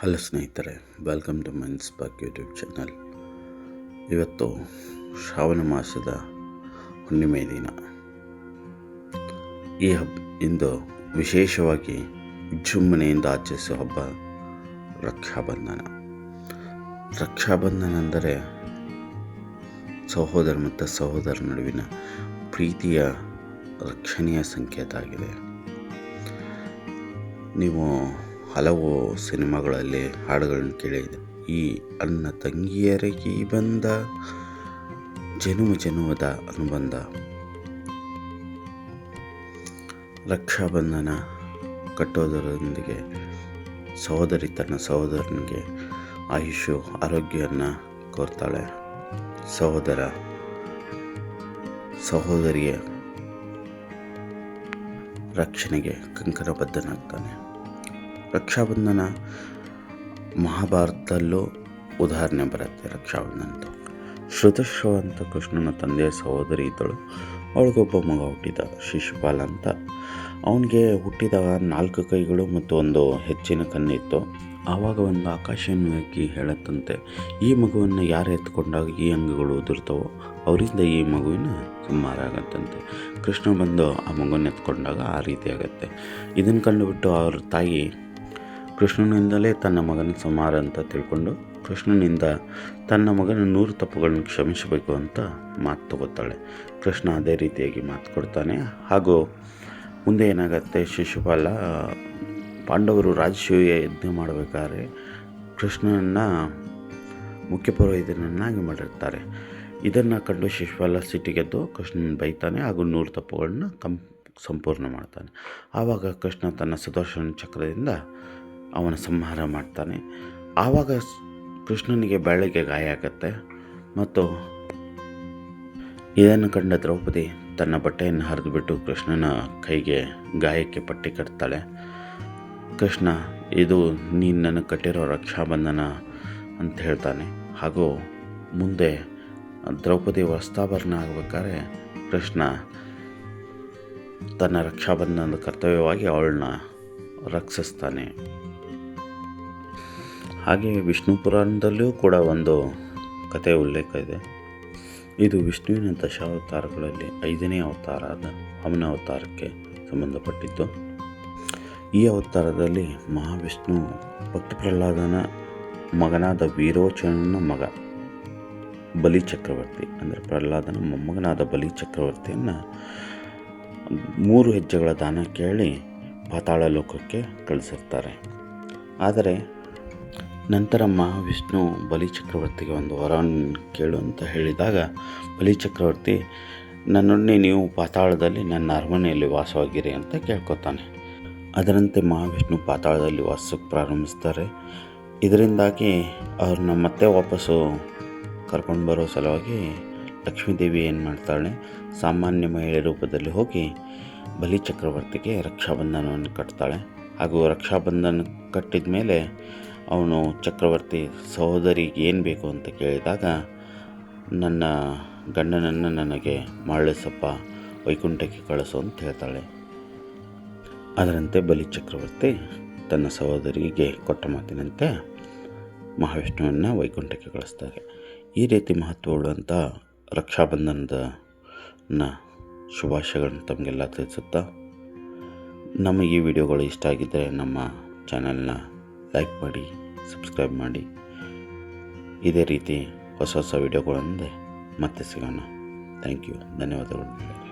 Hello ಸ್ನೇಹಿತರೆ welcome to ಮೈನ್ಸ್ ಬಾಕ್ ಯೂಟ್ಯೂಬ್ ಚಾನಲ್ ಇವತ್ತು ಶ್ರಾವಣ ಮಾಸದ ಹುಣ್ಣಿಮೆ ದಿನ. ಈ ಹಬ್ಬ ಇಂದು ವಿಶೇಷವಾಗಿ ವಿಜೃಂಭಣೆಯಿಂದ ಆಚರಿಸುವ ಹಬ್ಬ ರಕ್ಷಾಬಂಧನ. ರಕ್ಷಾಬಂಧನ ಅಂದರೆ ಸಹೋದರ ಮತ್ತು ಸಹೋದರ ನಡುವಿನ ಪ್ರೀತಿಯ ರಕ್ಷಣೆಯ ಸಂಕೇತ ಆಗಿದೆ. ನೀವು ಹಲವು ಸಿನಿಮಾಗಳಲ್ಲಿ ಹಾಡುಗಳನ್ನು ಕೇಳಿದೆ. ಈ ಅಣ್ಣ ತಂಗಿಯರಿಗೆ ಬಂದ ಜನುಮ ಜನುಮದ ಅನುಬಂಧ. ರಕ್ಷಾಬಂಧನ ಕಟ್ಟೋದರೊಂದಿಗೆ ಸಹೋದರಿ ತನ್ನ ಸಹೋದರನಿಗೆ ಆಯುಷು ಆರೋಗ್ಯವನ್ನು ಕೋರ್ತಾಳೆ. ಸಹೋದರ ಸಹೋದರಿಯ ರಕ್ಷಣೆಗೆ ಕಂಕಣಬದ್ಧನಾಗ್ತಾನೆ ರಕ್ಷಾಬಂಧನ ಮಹಾಭಾರತದಲ್ಲೂ ಉದಾಹರಣೆ ಬರುತ್ತೆ ರಕ್ಷಾಬಂಧನದ್ದು. ಶ್ರುತಶ್ವ ಅಂತ ಕೃಷ್ಣನ ತಂದೆಯ ಸಹೋದರಿ ಇದ್ದಳು. ಅವಳಿಗೊಬ್ಬ ಮಗ ಹುಟ್ಟಿದ, ಶಿಶುಪಾಲ ಅಂತ. ಅವನಿಗೆ ಹುಟ್ಟಿದಾಗ ನಾಲ್ಕು ಕೈಗಳು ಮತ್ತು ಒಂದು ಹೆಚ್ಚಿನ ಕಣ್ಣಿತ್ತು ಆವಾಗ ಒಂದು ಆಕಾಶವನ್ನು ಹಾಕಿ ಹೇಳತ್ತಂತೆ, ಈ ಮಗುವನ್ನು ಯಾರು ಎತ್ಕೊಂಡಾಗ ಈ ಅಂಗಗಳು ಉದುರ್ತವೋ, ಅವರಿಂದ ಈ ಮಗುವಿನ ಸುಮಾರು ಆಗತ್ತಂತೆ. ಕೃಷ್ಣ ಬಂದು ಆ ಮಗುವನ್ನು ಎತ್ಕೊಂಡಾಗ ಆ ರೀತಿ ಆಗತ್ತೆ. ಇದನ್ನು ಕಂಡುಬಿಟ್ಟು ಅವ್ರ ತಾಯಿ ಕೃಷ್ಣನಿಂದಲೇ ತನ್ನ ಮಗನ ಸಮಾರ ಅಂತ ತಿಳ್ಕೊಂಡು ಕೃಷ್ಣನಿಂದ ತನ್ನ ಮಗನ ನೂರು ತಪ್ಪುಗಳನ್ನು ಕ್ಷಮಿಸಬೇಕು ಅಂತ ಮಾತು ತಗೋತಾಳೆ. ಕೃಷ್ಣ ಅದೇ ರೀತಿಯಾಗಿ ಮಾತು ಕೊಡ್ತಾನೆ. ಹಾಗೂ ಮುಂದೆ ಏನಾಗುತ್ತೆ ಶಿಶುಪಾಲ ಪಾಂಡವರು ರಾಜಸೂಯ ಯಜ್ಞ ಮಾಡಬೇಕಾದ್ರೆ ಕೃಷ್ಣನನ್ನು ಮುಖ್ಯ ಪುರೋಹಿತನನ್ನಾಗಿ ಮಾಡಿರ್ತಾರೆ. ಇದನ್ನು ಕಂಡು ಶಿಶುಪಾಲ ಸಿಟ್ಟಿಗೆದ್ದು ಕೃಷ್ಣನ ಬೈತಾನೆ ಹಾಗೂ ನೂರು ತಪ್ಪುಗಳನ್ನ ಕಂ ಸಂಪೂರ್ಣ ಮಾಡ್ತಾನೆ. ಆವಾಗ ಕೃಷ್ಣ ತನ್ನ ಸುದರ್ಶನ ಚಕ್ರದಿಂದ ಅವನ ಸಂಹಾರ ಮಾಡ್ತಾನೆ. ಆವಾಗ ಕೃಷ್ಣನಿಗೆ ಬೆಳಗ್ಗೆ ಗಾಯ ಆಗುತ್ತೆ. ಮತ್ತು ಇದನ್ನು ಕಂಡ ದ್ರೌಪದಿ ತನ್ನ ಬಟ್ಟೆಯನ್ನು ಹರಿದುಬಿಟ್ಟು ಕೃಷ್ಣನ ಕೈಗೆ ಗಾಯಕ್ಕೆ ಪಟ್ಟಿ ಕಟ್ತಾಳೆ. ಕೃಷ್ಣ, ಇದು ನೀನು ನನಗೆ ಕಟ್ಟಿರೋ ರಕ್ಷಾಬಂಧನ ಅಂತ ಹೇಳ್ತಾನೆ. ಹಾಗೂ ಮುಂದೆ ದ್ರೌಪದಿ ವಸ್ತಾಭರಣ ಆಗಬೇಕಾದ್ರೆ ಕೃಷ್ಣ ತನ್ನ ರಕ್ಷಾಬಂಧನದ ಕರ್ತವ್ಯವಾಗಿ ಅವಳನ್ನ ರಕ್ಷಿಸ್ತಾನೆ. ಹಾಗೆ ವಿಷ್ಣು ಪುರಾಣದಲ್ಲಿಯೂ ಕೂಡ ಒಂದು ಕಥೆ ಉಲ್ಲೇಖ ಇದೆ. ಇದು ವಿಷ್ಣುವಿನ ದಶಾವತಾರಗಳಲ್ಲಿ ಐದನೇ ಅವತಾರ ಆದ ವಾಮನ ಅವತಾರಕ್ಕೆ ಸಂಬಂಧಪಟ್ಟಿದ್ದು ಈ ಅವತಾರದಲ್ಲಿ ಮಹಾವಿಷ್ಣು ಭಕ್ತ ಪ್ರಹ್ಲಾದನ ಮಗನಾದ ವೀರೋಚನನ ಮಗ ಬಲಿ ಚಕ್ರವರ್ತಿ, ಅಂದರೆ ಪ್ರಹ್ಲಾದನ ಮೊಮ್ಮಗನಾದ ಬಲಿ ಚಕ್ರವರ್ತಿಯನ್ನು ಮೂರು ಹೆಜ್ಜೆಗಳ ದಾನ ಕೇಳಿ ಪಾತಾಳ ಲೋಕಕ್ಕೆ ಕಳಿಸಿರ್ತಾರೆ. ಆದರೆ ನಂತರ ಮಹಾವಿಷ್ಣು ಬಲಿ ಚಕ್ರವರ್ತಿಗೆ ಒಂದು ವರವನ್ನು ಕೇಳು ಅಂತ ಹೇಳಿದಾಗ, ಬಲಿ ಚಕ್ರವರ್ತಿ, ನನ್ನೊಡನೆ ನೀವು ಪಾತಾಳದಲ್ಲಿ ನನ್ನ ಅರಮನೆಯಲ್ಲಿ ವಾಸವಾಗಿರಿ ಅಂತ ಕೇಳ್ಕೊತಾನೆ. ಅದರಂತೆ ಮಹಾವಿಷ್ಣು ಪಾತಾಳದಲ್ಲಿ ವಾಸಕ್ಕೆ ಪ್ರಾರಂಭಿಸ್ತಾರೆ. ಇದರಿಂದಾಗಿ ಅವ್ರನ್ನ ಮತ್ತೆ ವಾಪಸ್ಸು ಕರ್ಕೊಂಡು ಬರೋ ಸಲುವಾಗಿ ಲಕ್ಷ್ಮೀದೇವಿ ಏನು ಮಾಡ್ತಾಳೆ, ಸಾಮಾನ್ಯ ಮಹಿಳೆ ರೂಪದಲ್ಲಿ ಹೋಗಿ ಬಲಿ ಚಕ್ರವರ್ತಿಗೆ ರಕ್ಷಾಬಂಧನವನ್ನು ಕಟ್ತಾಳೆ. ಹಾಗೂ ರಕ್ಷಾಬಂಧನ ಕಟ್ಟಿದ ಮೇಲೆ ಅವನು ಚಕ್ರವರ್ತಿ ಸಹೋದರಿಗೆ ಏನು ಬೇಕು ಅಂತ ಕೇಳಿದಾಗ, ನನ್ನ ಗಂಡನನ್ನು ನನಗೆ ಮರಳಿಸಪ್ಪ, ವೈಕುಂಠಕ್ಕೆ ಕಳಿಸು ಅಂತ ಹೇಳ್ತಾಳೆ. ಅದರಂತೆ ಬಲಿ ಚಕ್ರವರ್ತಿ ತನ್ನ ಸಹೋದರಿಗೆ ಕೊಟ್ಟ ಮಾತಿನಂತೆ ಮಹಾವಿಷ್ಣುವನ್ನು ವೈಕುಂಠಕ್ಕೆ ಕಳಿಸ್ತಾರೆ. ಈ ರೀತಿ ಮಹತ್ವವುಳ್ಳಂಥ ರಕ್ಷಾಬಂಧನದ ಶುಭಾಶಯಗಳನ್ನು ತಮಗೆಲ್ಲ ತಿಳಿಸುತ್ತಾ ನಮ್ಮ ಈ ವಿಡಿಯೋಗಳು ಇಷ್ಟ ಆಗಿದ್ದರೆ ನಮ್ಮ ಚಾನಲ್ನ ಲೈಕ್ ಮಾಡಿ ಸಬ್ಸ್ಕ್ರೈಬ್ ಮಾಡಿ. ಇದೇ ರೀತಿ ಹೊಸ ಹೊಸ ವೀಡಿಯೋಗಳೊಂದೇ ಮತ್ತೆ ಸಿಗೋಣ. ಥ್ಯಾಂಕ್ ಯು ಧನ್ಯವಾದಗಳು.